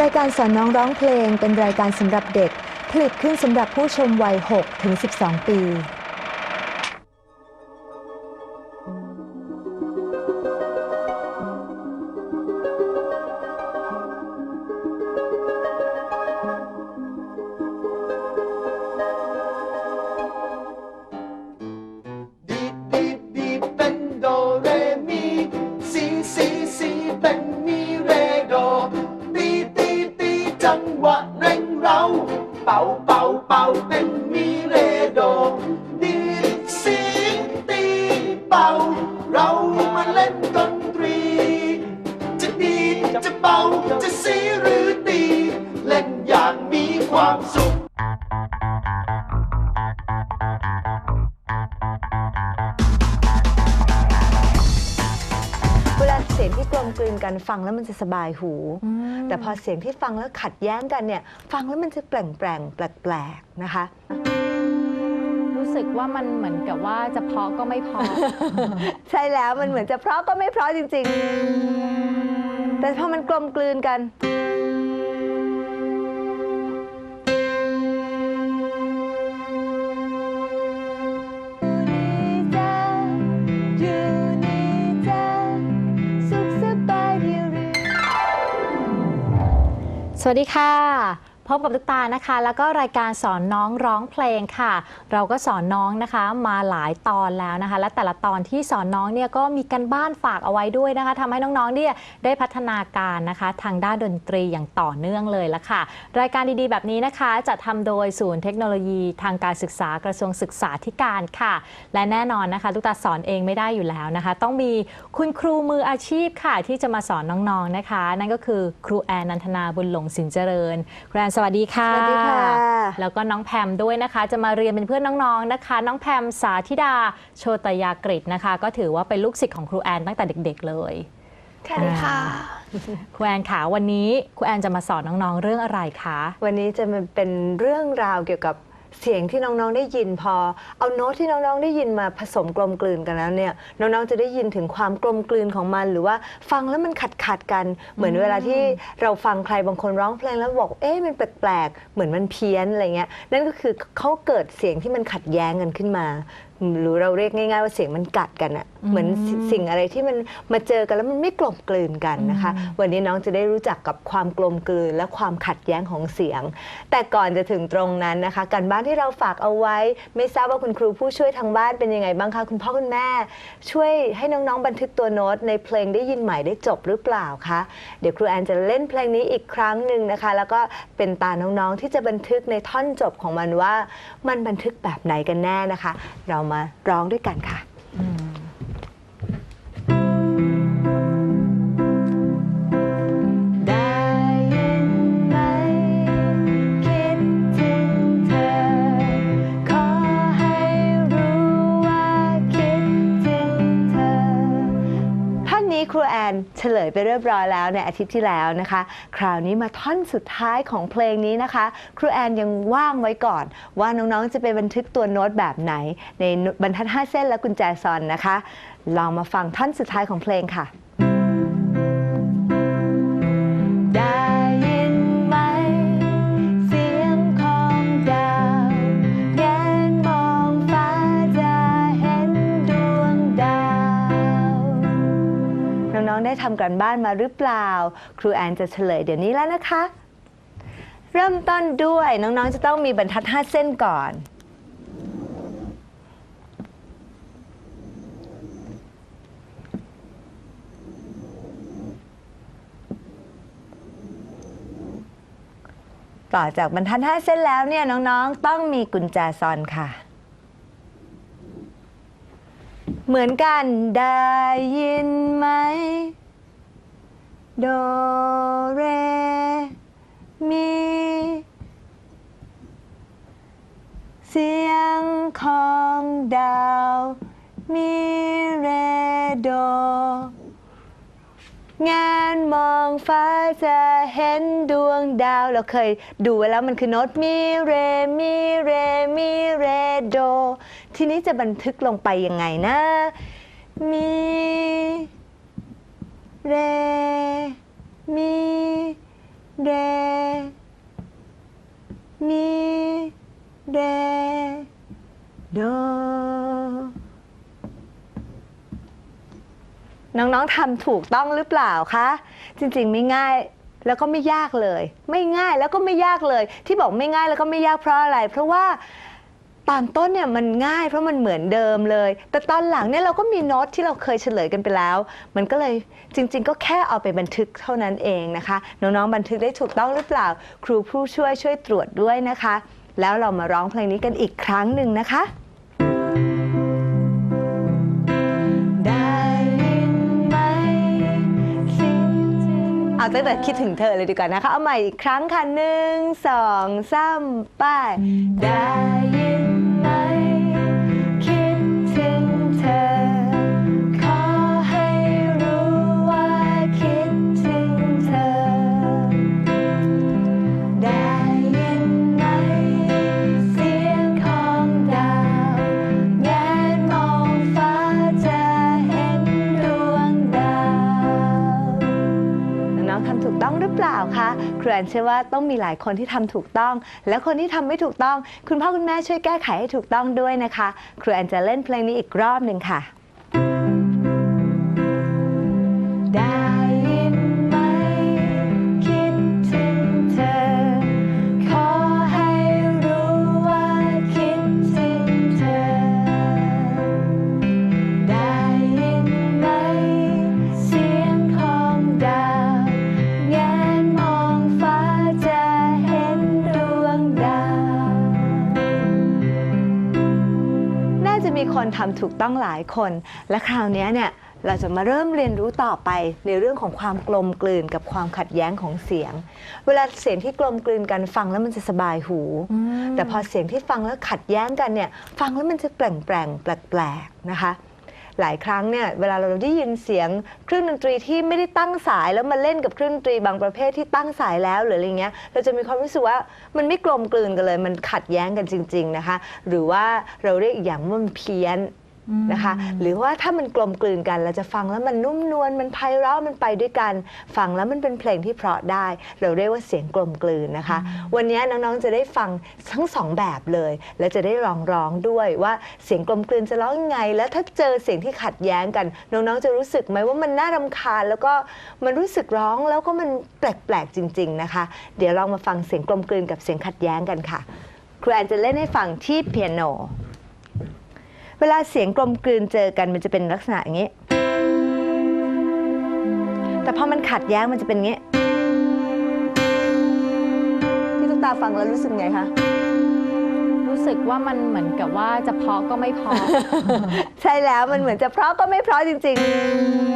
รายการสอนน้องร้องเพลงเป็นรายการสำหรับเด็ก ผลิตขึ้นสำหรับผู้ชมวัย 6 ถึง 12 ปี กลมกลืนกันฟังแล้วมันจะสบายหู แต่พอเสียงที่ฟังแล้วขัดแย้งกันเนี่ยฟังแล้วมันจะแปลงแปลงๆแปลกๆนะคะ รู้สึกว่ามันเหมือนกับว่าจะเพราะก็ไม่เพราะใช่แล้วมันเหมือนจะเพราะก็ไม่เพราะจริง ๆ แต่พอมันกลมกลืนกัน วัสดีค่ะ พบกับตุ๊กตานะคะ แล้วก็รายการสอนน้องร้องเพลงค่ะ เราก็สอนน้องนะคะมาหลายตอนแล้วนะคะ และแต่ละตอนที่สอนน้องเนี่ยก็มีกันบ้านฝากเอาไว้ด้วยนะคะทำให้น้องๆเนี่ยได้พัฒนาการนะคะ ทางด้านดนตรีอย่างต่อเนื่องเลยละค่ะ รายการดีๆ แบบนี้นะคะจะทำโดยศูนย์เทคโนโลยีทางการศึกษากระทรวงศึกษาธิการค่ะ และแน่นอนนะคะตุ๊กตาสอนเองไม่ได้อยู่แล้วนะคะ ต้องมีคุณครูมืออาชีพค่ะที่จะมาสอนน้องๆนะคะ นั่นก็คือครูแอนนันทนาบุญหลงสินเจริญครูแอนวัสดีค่ะ สวัสดีค่ะ แล้วก็น้องแพมด้วยนะคะ จะมาเรียนเป็นเพื่อนน้องๆนะคะ น้องแพมสาธิดาโชตยากฤษนะคะ ก็ถือว่าเป็นลูกศิษย์ของครูแอนตั้งแต่เด็ก ๆ เลยสวัสดีค่ะครูแอนค่ะวันนี้ครูแอนจะมาสอนน้องๆเรื่องอะไรคะ วันนี้จะมาเป็นเรื่องราวเกี่ยวกับ เสียงที่น้องๆได้ยินพอ เอาโน้ตที่น้องๆได้ยินมาผสมกลมกลืนกันแล้วเนี่ยน้องๆจะได้ยินถึงความกลมกลืนของมัน หรือว่าฟังแล้วมันขัดขัดกัน เหมือนเวลาที่เราฟังใครบางคนร้องเพลงแล้วบอกเอ๊ะมันแปลกๆเหมือนมันเพี้ยนอะไรเงี้ยนั่นก็คือเขาเกิดเสียงที่มันขัดแย้งกันขึ้นมา หรือเราเรียกง่าย ๆ ว่าเสียงมันกัดกันอะเหมือนสิสิ่งอะไรที่มันมาเจอกันแล้วมันไม่กลมกลืนกันนะคะ วันนี้น้องจะได้รู้จักกับความกลมกลืนและความขัดแย้งของเสียง แต่ก่อนจะถึงตรงนั้นนะคะการบ้านที่เราฝากเอาไว้ ไม่ทราบว่าคุณครูผู้ช่วยทางบ้านเป็นยังไงบ้างคะคุณพ่อคุณแม่ ช่วยให้น้องๆบันทึกตัวโน้ตในเพลงได้ยินใหม่ได้จบหรือเปล่าคะเดี๋ยวครูแอนจะเล่นเพลงนี้อีกครั้งหนึ่งนะคะ แล้วก็เป็นตาน้องๆที่จะบันทึกในท่อนจบของมันว่า มันบันทึกแบบไหนกันแน่นะคะ เรามาร้องด้วยกันค่ะ ไปเรียบร้อยแล้วในอาทิตย์ที่แล้วนะคะ คราวนี้มาท่อนสุดท้ายของเพลงนี้นะคะ ครูแอนยังว่างไว้ก่อน ว่าน้องๆจะไปบันทึกตัวโน้ตแบบไหน ในบรรทัด5เส้นและกุญแจซอนนะคะ ลองมาฟังท่อนสุดท้ายของเพลงค่ะ ได้ทำการบ้านมาหรือเปล่า ครูแอนจะเฉลยเดี๋ยวนี้แล้วนะคะ เริ่มต้นด้วยน้องๆจะต้องมีบรรทัด 5 เส้นก่อน ต่อจากบรรทัด 5 เส้นแล้วเนี่ยน้องๆ ต้องมีกุญแจซอนค่ะ เหมือนกันได้ยินไหม โดเร มี เสียงของดาว มีเรโด งานมองฟ้าจะเห็นดวงดาว เราเคยดูไว้แล้วมันคือโน้ตมีเรมีเรมีเรโด ทีนี้จะบันทึกลงไปยังไงนะ มีเรมีเรมีเรโด น้องๆทำถูกต้องหรือเปล่าคะ จริงๆไม่ง่ายแล้วก็ไม่ยากเลย ไม่ง่ายแล้วก็ไม่ยากเลย ที่บอกไม่ง่ายแล้วก็ไม่ยากเพราะอะไร เพราะว่าตอนต้นเนี่ยมันง่ายเพราะมันเหมือนเดิมเลย แต่ตอนหลังเนี่ยเราก็มีโน้ตที่เราเคยเฉลยกันไปแล้ว มันก็เลยจริง ๆ ก็แค่เอาไปบันทึกเท่านั้นเองนะคะ น้องๆบันทึกได้ถูกต้องหรือเปล่า ครูผู้ช่วยช่วยตรวจด้วยนะคะ แล้วเรามาร้องเพลงนี้กันอีกครั้งหนึ่งนะคะ เอาตั้งแต่คิดถึงเธอเลยดีกว่านะคะ เอาใหม่อีกครั้งค่ะหนึ่งสองสามไป้ายได้ยิน ครูแอนเชื่อว่าต้องมีหลายคนที่ทำถูกต้อง และคนที่ทำไม่ถูกต้อง คุณพ่อคุณแม่ช่วยแก้ไขให้ถูกต้องด้วยนะคะ ครูแอนจะเล่นเพลงนี้อีกรอบหนึ่งค่ะ ทำถูกต้องหลายคน และคราวนี้เนี่ยเราจะมาเริ่มเรียนรู้ต่อไปในเรื่องของความกลมกลืนกับความขัดแย้งของเสียง เวลาเสียงที่กลมกลืนกันฟังแล้วมันจะสบายหู แต่พอเสียงที่ฟังแล้วขัดแย้งกันเนี่ยฟังแล้วมันจะแปลงแปลงๆแปลกๆนะคะ หลายครั้งเนี่ยเวลาเราได้ยินเสียงเครื่องดนตรีที่ไม่ได้ตั้งสายแล้วมาเล่นกับเครื่องดนตรีบางประเภทที่ตั้งสายแล้วหรืออะไรเงี้ยเราจะมีความรู้สึกว่ามันไม่กลมกลืนกันเลย มันขัดแย้งกันจริง ๆนะคะ หรือว่าเราเรียกอีกอย่างว่ามันเพี้ยน นะคะ หรือว่าถ้ามันกลมกลืนกัน เราจะฟังแล้วมันนุ่มนวลมันไพเราะมันไปด้วยกัน ฟังแล้วมันเป็นเพลงที่เพราะได้ เราเรียกว่าเสียงกลมกลืนนะคะ วันนี้น้องๆจะได้ฟังทั้งสองแบบเลย และจะได้ร้องร้องด้วยว่าเสียงกลมกลืนจะร้องยังไง แล้วถ้าเจอเสียงที่ขัดแย้งกัน น้องๆจะรู้สึกไหมว่ามันน่ารำคาญ แล้วก็มันรู้สึกร้องแล้วก็มันแปลกๆจริง ๆนะคะ เดี๋ยวลองมาฟังเสียงกลมกลืนกับเสียงขัดแย้งกันค่ะครูแอนจะเล่นให้ฟังที่เปียโน เวลาเสียงกลมกลืนเจอกันมันจะเป็นลักษณะอย่างนี้ แต่พอมันขัดแย้งมันจะเป็นอย่างนี้ พี่ตุ๊กตาฟังแล้วรู้สึกไงคะ รู้สึกว่ามันเหมือนกับว่าจะเพอก็ไม่เพอ ใช่แล้วมันเหมือนจะเพราะก็ไม่เพราะจริง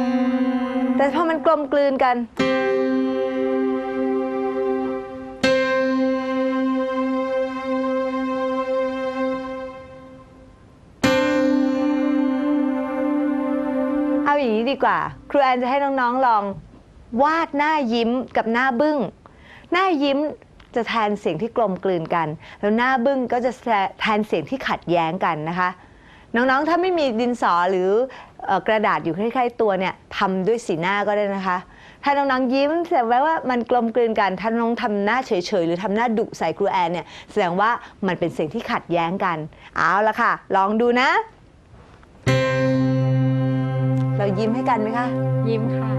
ๆ แต่พอมันกลมกลืนกัน อาอย่างนี้ดีกว่า ครูแอนจะให้น้องๆลองวาดหน้ายิ้มกับหน้าบึ้ง หน้ายิ้มจะแทนเสียงที่กลมกลืนกัน แล้วหน้าบึ้งก็จะแทนเสียงที่ขัดแย้งกันนะคะ น้องๆ ถ้าไม่มีดินสอหรือเอ่อกระดาษอยู่ใกล้ๆตัวเนี่ยทำด้วยสีหน้าก็ได้นะคะ ถ้าน้องๆยิ้มแสดงว่ามันกลมกลืนกัน ถ้าน้องทำหน้าเฉยๆ หรือทำหน้าดุใส่ครูแอนเนี่ยแสดงว่ามันเป็นเสียงที่ขัดแย้งกัน เอาละค่ะ ลองดูนะ เรายิ้มให้กันไหมคะ ยิ้มค่ะ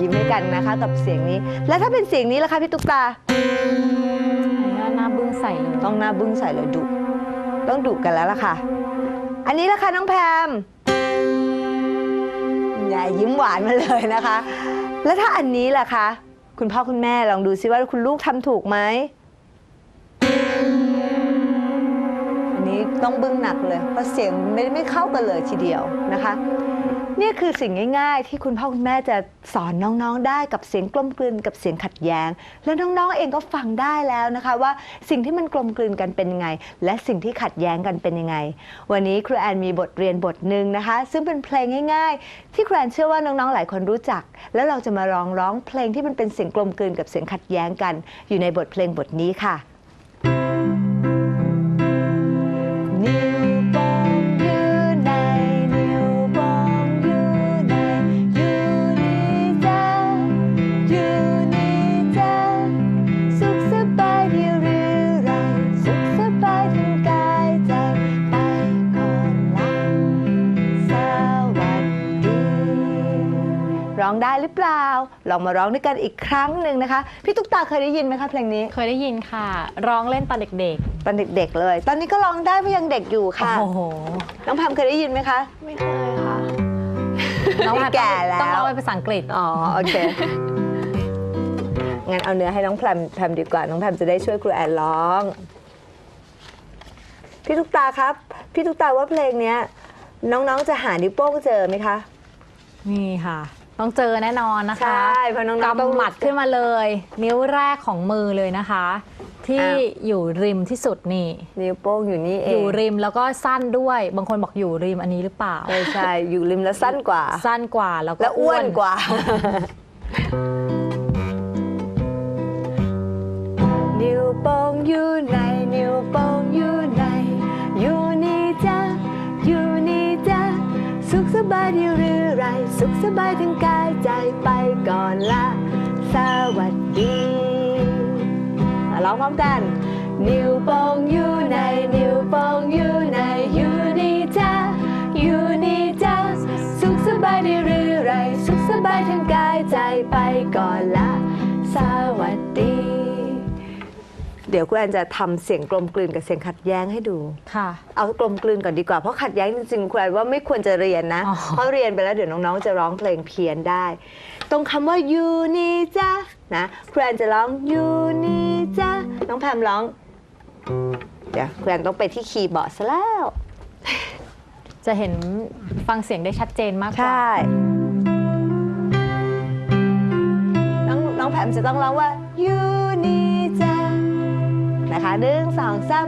ยิ้มให้กันนะคะกับเสียงนี้ แล้วถ้าเป็นเสียงนี้ล่ะคะพี่ตุ๊กตาอันนี้หน้าบึ้งใส่เลยต้องหน้าบึ้งใส่เลยดุต้องดุกันแล้วล่ะค่ะ อันนี้ล่ะคะน้องแพมอย่ายิ้มหวานมาเลยนะคะ แล้วถ้าอันนี้ล่ะคะคุณพ่อคุณแม่ลองดูซิว่าคุณลูกทำถูกไหมอันนี้ต้องบึ้งหนักเลยเพราะเสียงไม่ไม่เข้ากันเลยทีเดียวนะคะเนี่คือสิ่งง่าย ๆ ที่คุณพ่อคุณแม่จะสอนน้องๆได้กับเสียงกลมกลืนกับเสียงขัดแย้ง แล้วน้องๆเองก็ฟังได้แล้วนะคะ ว่าสิ่งที่มันกลมกลืนกันเป็นยังไง และสิ่งที่ขัดแย้งกันเป็นยังไง วันนี้ครูแอนมีบทเรียนบทหนึ่งนะคะ ซึ่งเป็นเพลงง่าย ๆ ที่ครูแอนเชื่อว่าน้องๆหลายคนรู้จัก แล้วเราจะมาร้องร้องเพลงที่มันเป็นเสียงกลมกลืนกับเสียงขัดแย้งกัน อยู่ในบทเพลงบทนี้ค่ะ ได้หรือเปล่า ลองมาร้องด้วยกันอีกครั้งหนึ่งนะคะ พี่ตุ๊กตาเคยได้ยินไหมคะเพลงนี้ เคยได้ยินค่ะ ร้องเล่นตอนเด็กตอนเด็กๆเลย ตอนนี้ก็ร้องได้เพราะยังเด็กอยู่ๆ ค่ะ โอ้โห น้องแพมเคยได้ยินไหมคะ ไม่เคยค่ะ น้องแพรแก่แล้ว ต้องร้องเป็นภาษาอังกฤษ อ๋อ โอเค งั้นเอาเนื้อให้น้องแพมแพมดีกว่า น้องแพมจะได้ช่วยครูแอนร้อง พี่ตุ๊กตาครับ พี่ตุ๊กตาว่าเพลงเนี้ย น้องๆจะหานิ้วโป้งเจอไหมคะ นี่ค่ะ ต้องเจอแน่นอนนะคะใช่เพราะน้องๆต้องกำหมัดขึ้นมาเลย นิ้วแรกของมือเลยนะคะ ที่อ้าว อยู่ริมที่สุดนี่ นิ้วโป้งอยู่นี่เอองยู่ริมแล้วก็สั้นด้วย บางคนบอกอยู่ริมอันนี้หรือเปล่า ใช่ใช่อยู่ริมแล้วสั้นกว่า สั้นกว่าแล้วก็แล้วอ้วนกว่า นิ้วโป้งอยู่ไหน นิ้วโป้งอยู่ไหน อยู่นี่จ้ะอยู่นี่จ้ะสุขส บายดีหรือไร สุขสบายทั้งกายใจไปก่อนละ สวัสดีร้องพร้อมกัน นิ้วโป้งอยู่ไหนนิ้วโป้งอยู่ไหนอยู่นี่จ้ะอยู่นี่จ้ะสุขสบายดีหรือไร สุขสบายทั้งกายใจไปก่อนละ สวัสดี เดี๋ยวคุณแอนจะทำเสียงกลมกลืนกับเสียงขัดแย้งให้ดูค่ะ เอากลมกลืนก่อนดีกว่าเพราะขัดแย้งจริงๆคุณแอนว่าไม่ควรจะเรียนนะอ๋อเพราะเรียนไปแล้วเดี๋ยวน้องๆจะร้องเพลงเพี้ยนได้ ตรงคำว่ายูนี่จ้ะนะคุณแอนจะร้องยูนี่จ้ะน้องแพมร้อง เดี๋ยวคุณแอนต้องไปที่คีย์บอร์ดซะแล้ว จะเห็นฟังเสียงได้ชัดเจนมากกว่าใช่น้องน้องแพมจะต้องร้องว่ายูนี่จ้ะ นะคะหนึ่งสองสาม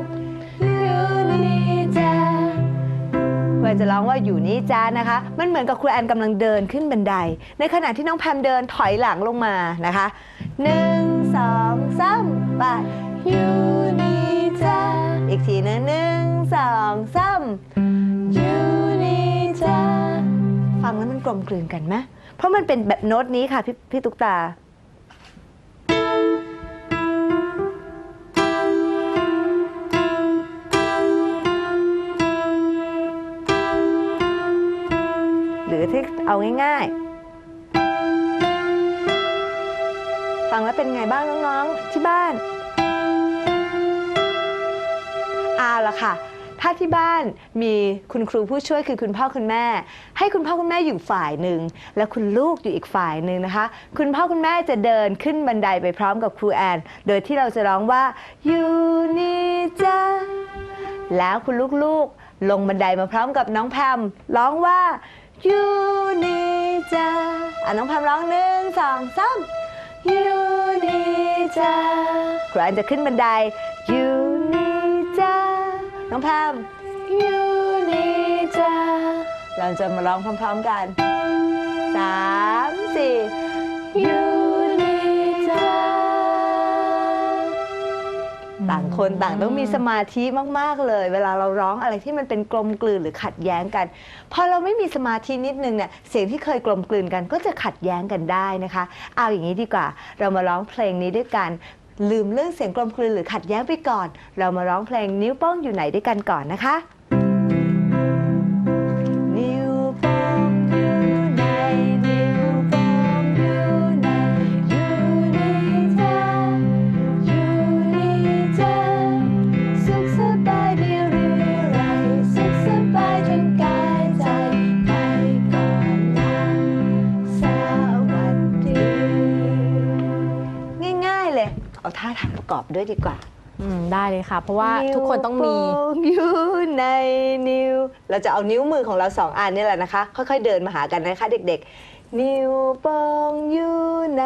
ยูนี่จ้ะครูแอนจะร้องว่าอยู่นี่จ้านะคะ มันเหมือนกับครูแอนกำลังเดินขึ้นบันได ในขณะที่น้องแพมเดินถอยหลังลงมานะคะหนึ่งสองสามไปอยู่นี่จ้าอีกทีนะหนึ่งสองสามอยู่นี่จ้าฟังแล้วมันกลมกลืนกันไหมเพราะมันเป็นแบบโน้ตนี้ค่ะพี่พี่ตุ๊กตา หรือที่เอาง่ายๆ ฟังแล้วเป็นไงบ้างน้องๆ ที่บ้านเอาละค่ะ ถ้าที่บ้านมีคุณครูผู้ช่วยคือคุณพ่อคุณแม่ ให้คุณพ่อคุณแม่อยู่ฝ่ายหนึ่ง แล้วคุณลูกอยู่อีกฝ่ายหนึ่งนะคะ คุณพ่อคุณแม่จะเดินขึ้นบันไดไปพร้อมกับครูแอน โดยที่เราจะร้องว่าอยู่นี่จ้าแล้วคุณลูกๆลงบันไดมาพร้อมกับน้องแพมร้องว่า อยู่นี่จ้าอะน้องพามร้องหนึ่งสองสามอยู่นี่จ้าครูแอนจะขึ้นบันไดอยู่นี่จ้าน้องพามอยู่นี่จ้าเราจะมาร้องพร้อมๆกันสามสี่อยู่ ต่างคนต่างต้องมีสมาธิมาก ๆ เลย เวลาเราร้องอะไรที่มันเป็นกลมกลืนหรือขัดแย้งกันพอเราไม่มีสมาธินิดนึงเนี่ยเสียงที่เคยกลมกลืนกันก็จะขัดแย้งกันได้นะคะ เอาอย่างนี้ดีกว่า เรามาร้องเพลงนี้ด้วยกัน ลืมเรื่องเสียงกลมกลืนหรือขัดแย้งไปก่อน เรามาร้องเพลงนิ้วโป้งอยู่ไหนด้วยกันก่อนนะคะ ท่าทางประกอบด้วยดีกว่าอืมได้เลยค่ะ เพราะว่าทุกคนต้องมี วโป้งอยู่ในนิ้ว เราจะเอานิ้วมือของเราสองอันนี่แหละนะคะ ค่อยๆเดินมาหากันนะคะเด็กๆ นิ้วโป้งอยู่ใน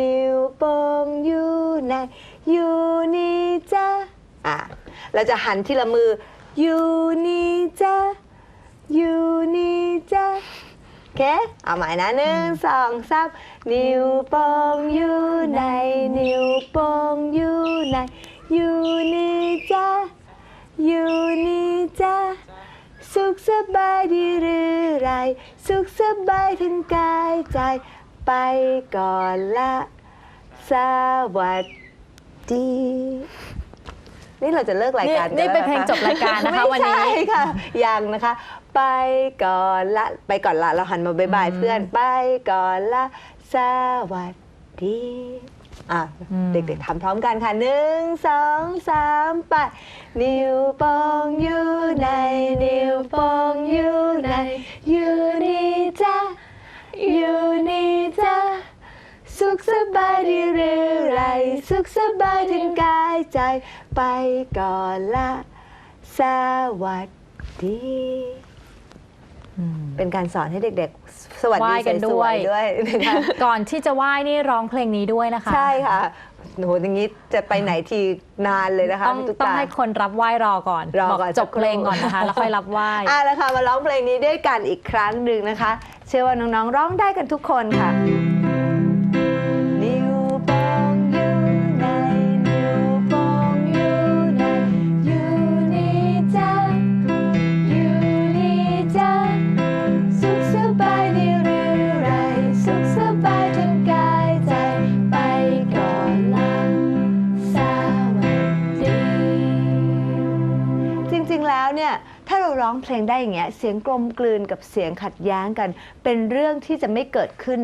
นิ้วโป้งอยู่ในอยู่นี่จ้าอะเราจะหันทีละมืออยู่นี่จ้าอยู่นี่จ้าโอ เค เอาใหม่นะหนึ่งสองสามนิ้วโป้งอยู่ใน นิ้วโป้งอยู่ใน อยู่นี่จ้าอยู่นี่จ้าสุขสบายดีหรือไร สุขสบายทั้งกายใจ ไปก่อนละ สวัสดี นี่เราจะเลิกรายการกันี่แล้วเป็นเพลงะจบรายการนะคะไม่วันนี้ใช่ค่ะยังนะคะ ไปก่อนละไปก่อนละเราหันมาบายบายเพื่อนไปก่อนละสวัสดีอะอืมเด็กๆทำพร้อมกันค่ะหนึ่งสองสามไปนิ้วโป้งอยู่ในนิ้วโป้งอยู่ในอยู่นี่จ้ะอยู่นี่จ้ะสุขสบายดีหรือไร สุขสบายถึงกายใจไปก่อนละ สวัสดีอืม เป็นการสอนให้เด็กๆ สวัสไหว้ดีกันสด้ววยยๆด้วยนะคะก่อนที่จะไหว้นี่ร้องเพลงนี้ด้วยนะคะ ใช่ค่ะโหอย่างนี้จะไปไหนทีนานเลยนะคะต้องพี่ตุ๊กต้องตาให้คนรับไหว้รอก่อนรอก่อนบจบเพลงก่อนนะคะแล้วค่อยรับไหว้อะแล้วค่ะมาร้องเพลงนี้ด้วยกันอีกครั้งหนึ่งนะคะ เชื่อว่าน้องๆร้องได้กันทุกคนค่ะ ราร้องเพลงได้อย่างเงี้ยเสียงกลมกลืนกับเสียงขัดแย้งกัน เป็นเรื่องที่จะไม่เกิดขึ้น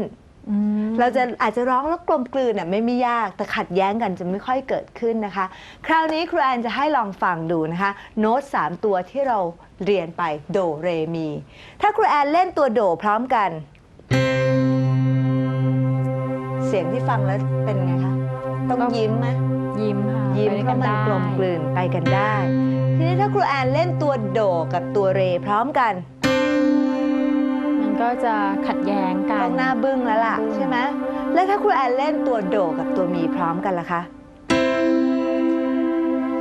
อืมเราจะอาจจะร้องแล้วกลมกลืนอะไม่ไม่ยากแต่ขัดแย้งกันจะไม่ค่อยเกิดขึ้นนะคะ คราวนี้ครูแอนจะให้ลองฟังดูนะคะ โน้ต 3 ตัวที่เราเรียนไปโดเรมี ถ้าครูแอนเล่นตัวโดพร้อมกัน เสียงที่ฟังแล้วเป็นไงคะ ต้องยิ้มไหมยิ้มค่ะยิ้มไปเพด้วราะมันได้กลมกลืนไปกันได้ ทีนี้ถ้าครูแอนเล่นตัวโดกับตัวเรพร้อมกัน มันก็จะขัดแย้งกัต้น องหน้าบึ้งแล้วล่ะบึ้งใช่ไหมแล้วถ้าครูแอนเล่นตัวโดกับตัวมีพร้อมกันล่ะคะ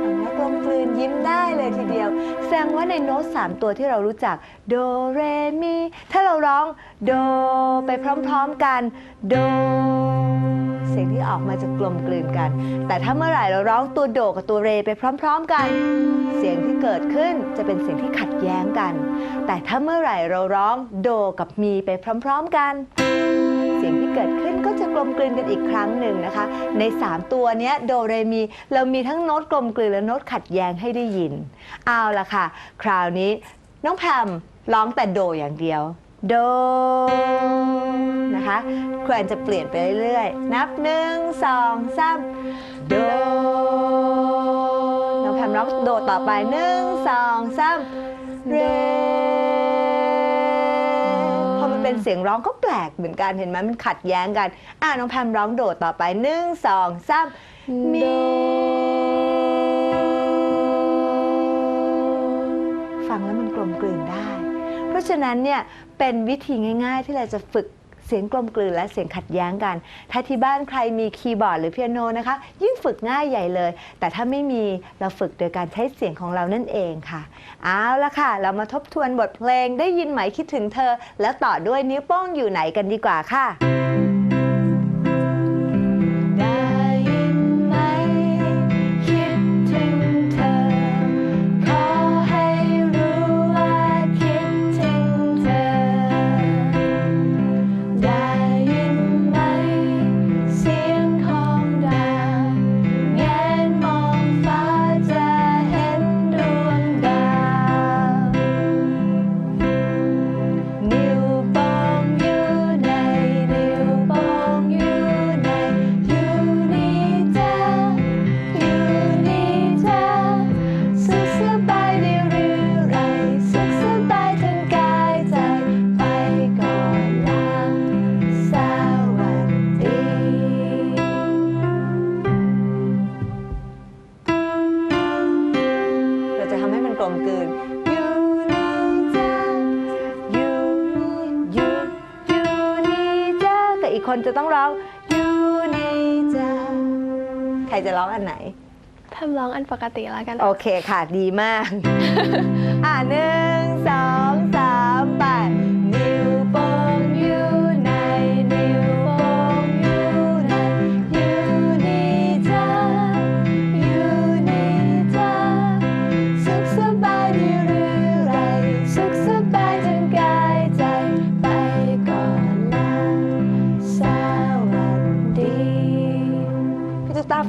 ฟังแล้วกลมกลืนยิ้มได้เลยทีเดียว แสดงว่าในโน้ตสามตัวที่เรารู้จักโดเรมีถ้าเราร้องโดไปพร้อมๆกันโดเสียงที่ออกมาจะกลมกลืนกัน แต่ถ้าเมื่อไหร่เราร้องตัวโดกับตัวเรไปพร้อม ๆกัน เสียงที่เกิดขึ้นจะเป็นเสียงที่ขัดแย้งกัน แต่ถ้าเมื่อไหร่เราร้องโดกับมีไปพร้อม ๆ กัน เสียงที่เกิดขึ้นก็จะกลมกลืนกันอีกครั้งหนึ่งนะคะ ใน 3 ตัวนี้โดเรมีเรามีทั้งโน้ตกลมกลืนและโน้ตขัดแย้งให้ได้ยิน เอาละค่ะ คราวนี้น้องแพมร้องแต่โดอย่างเดียว โดนะคะควรจะเปลี่ยนไปเรื่อยๆ นับหนึ่งสองสามโดน้องแพมร้องโดต่อไปหนึ่งสองสามเรพอมันเป็นเสียงร้องก็แปลกเหมือนกันเห็นไหมมันขัดแย้งกัน อะน้องแพมร้องโดดต่อไปหนึ่งสองสามมีฟังแล้วมันกลมกลืนได้ เพราะฉะนั้นเนี่ย เป็นวิธีง่าย ๆ ที่เราจะฝึกเสียงกลมกลืนและเสียงขัดแย้งกัน ถ้าที่บ้านใครมีคีย์บอร์ดหรือเปียโนนะคะ ยิ่งฝึกง่ายใหญ่เลย แต่ถ้าไม่มีเราฝึกโดยการใช้เสียงของเรานั่นเองค่ะ เอาละค่ะ เรามาทบทวนบทเพลงได้ยินไหมคิดถึงเธอ แล้วต่อด้วยนิ้วโป้งอยู่ไหนกันดีกว่าค่ะ จะต้องร้องอยู่นี่จ้าใครจะร้องอันไหน ทำร้องอันปกติแล้วกัน โอเคค่ะ ดีมาก อ่าหนึ่งสอง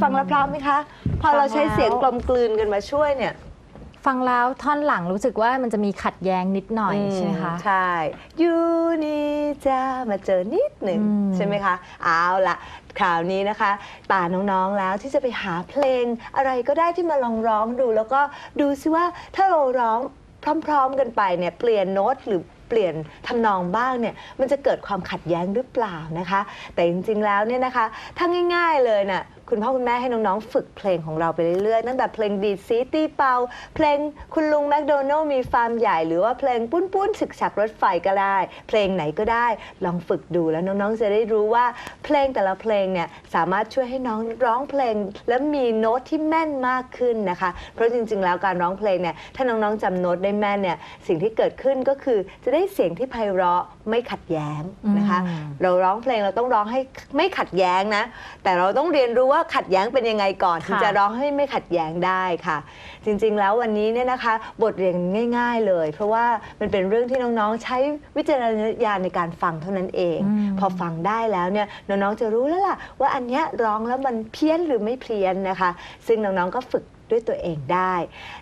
ฟังแล้วพร้อมไหมคะ พอเราใช้เสียงกลมกลืนกันมาช่วยเนี่ย ฟังแล้วท่อนหลังรู้สึกว่ามันจะมีขัดแย้งนิดหน่อยใช่ไหมคะ ใช่ยูนี่จะมาเจอนิดหนึ่งอืม ใช่ไหมคะ เอาละคราวนี้นะคะ ตาน้องๆแล้วที่จะไปหาเพลงอะไรก็ได้ที่มาลองร้องดู แล้วก็ดูซิว่าถ้าเราร้องพร้อมๆกันไปเนี่ยเปลี่ยนโน้ตหรือเปลี่ยนทำนองบ้างเนี่ยมันจะเกิดความขัดแย้งหรือเปล่านะคะ แต่จริงๆแล้วเนี่ยนะคะถ้าง่าย ๆเลยน่ะ คุณพ่อคุณแม่ให้น้องๆ ฝึกเพลงของเราไปเรื่อยๆ ตั้งแต่เพลงดีดซีตีเปา เพลงคุณลุงแมคโดนัลมีฟาร์มใหญ่หรือว่าเพลงปุ้นปุ้นๆสึกฉักรถไฟก็ได้ เพลงไหนก็ได้ลองฝึกดูแล้วน้องๆ จะได้รู้ว่าเพลงแต่ละเพลงเนี่ยสามารถช่วยให้น้องร้องเพลง และมีโน้ตที่แม่นมากขึ้นนะคะ เพราะจริงๆ แล้วการร้องเพลงเนี่ยถ้าน้องๆจำโน้ตได้แม่นเนี่ยสิ่งที่เกิดขึ้นก็คือจะได้เสียงที่ไพเราะไม่ขัดแย้งนะคะ เราร้องเพลงเราต้องร้องให้ไม่ขัดแย้งนะ แต่เราต้องเรียนรู้ว่าขัดแย้งเป็นยังไงก่อนถึงค่ะจะร้องให้ไม่ขัดแย้งได้ค่ะ จริงๆแล้ววันนี้เนี่ยนะคะ บทเรียนง่าย ๆ เลย เพราะว่ามันเป็นเรื่องที่น้องๆ ใช้วิจารณญาณในการฟังเท่านั้นเองอืมพอฟังได้แล้วเนี่ยน้องๆจะรู้แล้วล่ะ ว่าอันเนี้ยร้องแล้วมันเพี้ยนหรือไม่เพี้ยนนะคะ ซึ่งน้องๆก็ฝึกด้วยตัวเองได้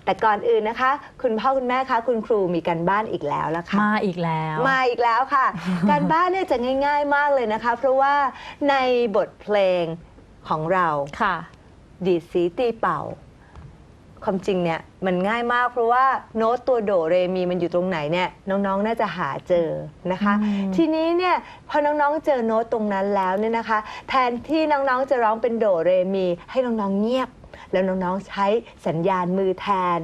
แต่ก่อนอื่นนะคะ คุณพ่อคุณแม่คะคุณครูมีการบ้านอีกแล้วละค่ะมาอีกแล้ว มาอีกแล้วค่ะ การบ้านเนี่ยจะง่าย ๆ มากเลยนะคะ เพราะว่าในบทเพลง ของเราค่ะ ดีดสีตีเป่า ความจริงเนี่ยมันง่ายมากเพราะว่าโน้ตตัวโดเรมีมันอยู่ตรงไหนเนี่ยน้องๆ น่าจะหาเจอนะคะ อืม ทีนี้เนี่ยพอน้องๆ เจอโน้ตตรงนั้นแล้วเนี่ยนะคะ แทนที่น้องๆ จะร้องเป็นโดเรมี ให้น้องๆ เงียบ แล้วน้องๆ ใช้สัญญาณมือแทน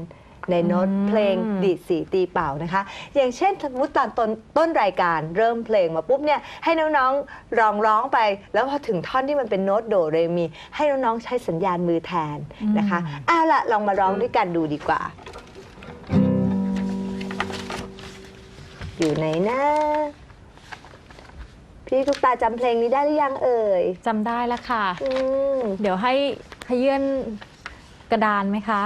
ในโน้ตเพลงดีดสีตีเป่านะคะ อย่างเช่นสมมติตอนต้นต้นรายการเริ่มเพลงมาปุ๊บเนี่ยให้น้องๆร้องร้องไป แล้วพอถึงท่อนที่มันเป็นโน้ตโดเรมี ให้น้องๆใช้สัญญาณมือแทนนะคะเอาละลองมาร้องด้วยกันดูดีกว่า อยู่ไหนนะพี่ทุกตาจำเพลงนี้ได้หรือยังเอ่ยจำได้แล้วค่ะ อืม เดี๋ยวให้ขยื่นกระดานไหมคะ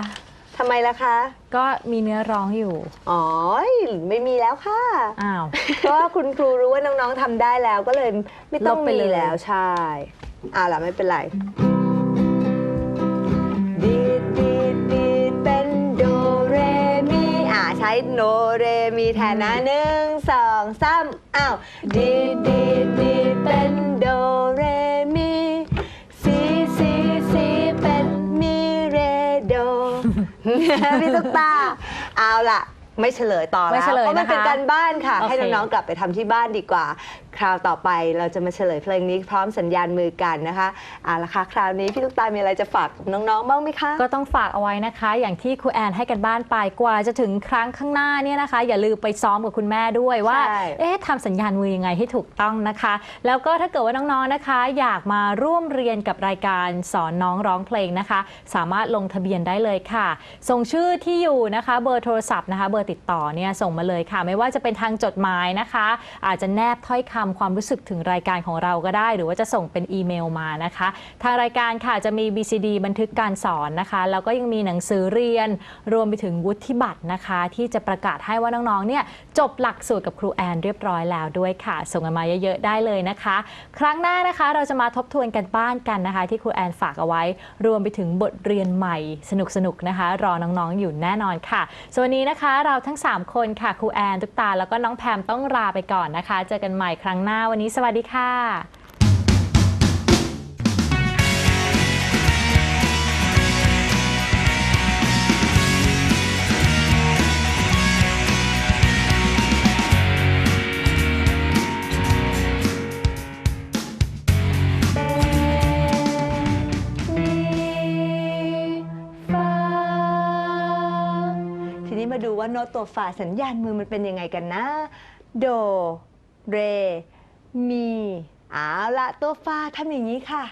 ทำไมล่ะคะ ก็มีเนื้อร้องอยู่ อ๋อ ไม่มีแล้วค่ะ อ้าวเพราะว่าคุณครูรู้ว่าน้องๆทำได้แล้วก็เลยไม่ต้องลบไปมีเลย แล้วใช่เอาล่ะไม่เป็นไร ดีดดีดดีดเป็นโดเรมีอ่าใช้โนเรมีแทนนะหนึ่งสองสามอ้าวดีดดีดดีดเป็นโดเร พี่ตุ๊กตาเอาล่ะ ไม่เฉลยต่อไม่แล้วเฉลยเพราะมันเป็นนะคะการบ้านค่ะ โอเค ให้น้องๆกลับไปทำที่บ้านดีกว่า คราวต่อไปเราจะมาเฉลยเพลงนี้พร้อมสัญญาณมือกันนะคะเอาละค่ะคราวนี้พี่ลูกตาลมีอะไรจะฝากน้องๆบ้างไหมคะ ก็ต้องฝากเอาไว้นะคะ อย่างที่ครูแอนให้กันบ้านไปกว่าจะถึงครั้งข้างหน้าเนี่ยนะคะ อย่าลืมไปซ้อมกับคุณแม่ด้วยว่า ใช่ เอ๊ะทำสัญญาณมือยังไงให้ถูกต้องนะคะ แล้วก็ถ้าเกิดว่าน้องๆนะคะ อยากมาร่วมเรียนกับรายการสอนน้องร้องเพลงนะคะ สามารถลงทะเบียนได้เลยค่ะ ส่งชื่อที่อยู่นะคะ เบอร์โทรศัพท์นะคะเบอร์ติดต่อเนี่ยส่งมาเลยค่ะ ไม่ว่าจะเป็นทางจดหมายนะคะ อาจจะแนบถ้อยคำความรู้สึกถึงรายการของเราก็ได้ หรือว่าจะส่งเป็นอีเมลมานะคะ ทางรายการค่ะจะมี BCD บันทึกการสอนนะคะ แล้วก็ยังมีหนังสือเรียน รวมไปถึงวุฒิบัตรนะคะ ที่จะประกาศให้ว่าน้องๆเนี่ยจบหลักสูตรกับครูแอนเรียบร้อยแล้วด้วยค่ะ ส่งกันมาเยอะๆได้เลยนะคะ ครั้งหน้านะคะเราจะมาทบทวนกันบ้านกันนะคะ ที่ครูแอนฝากเอาไว้ รวมไปถึงบทเรียนใหม่สนุกๆนะคะ รอน้องๆอยู่แน่นอนค่ะส่วนวันนี้นะคะเราราทั้ง 3 คนค่ะครูแอน ทุกตา แล้วก็น้องแพมต้องลาไปก่อนนะคะ เจอกันใหม่ครั้งหน้าวันนี้สวัสดีค่ะ ว่าโน้ตตัวฝ่าสัญญาณมือมันเป็นยังไงกันนะ โด เร มีเอาละตัวฟ้าทำอย่างนี้ค่ะ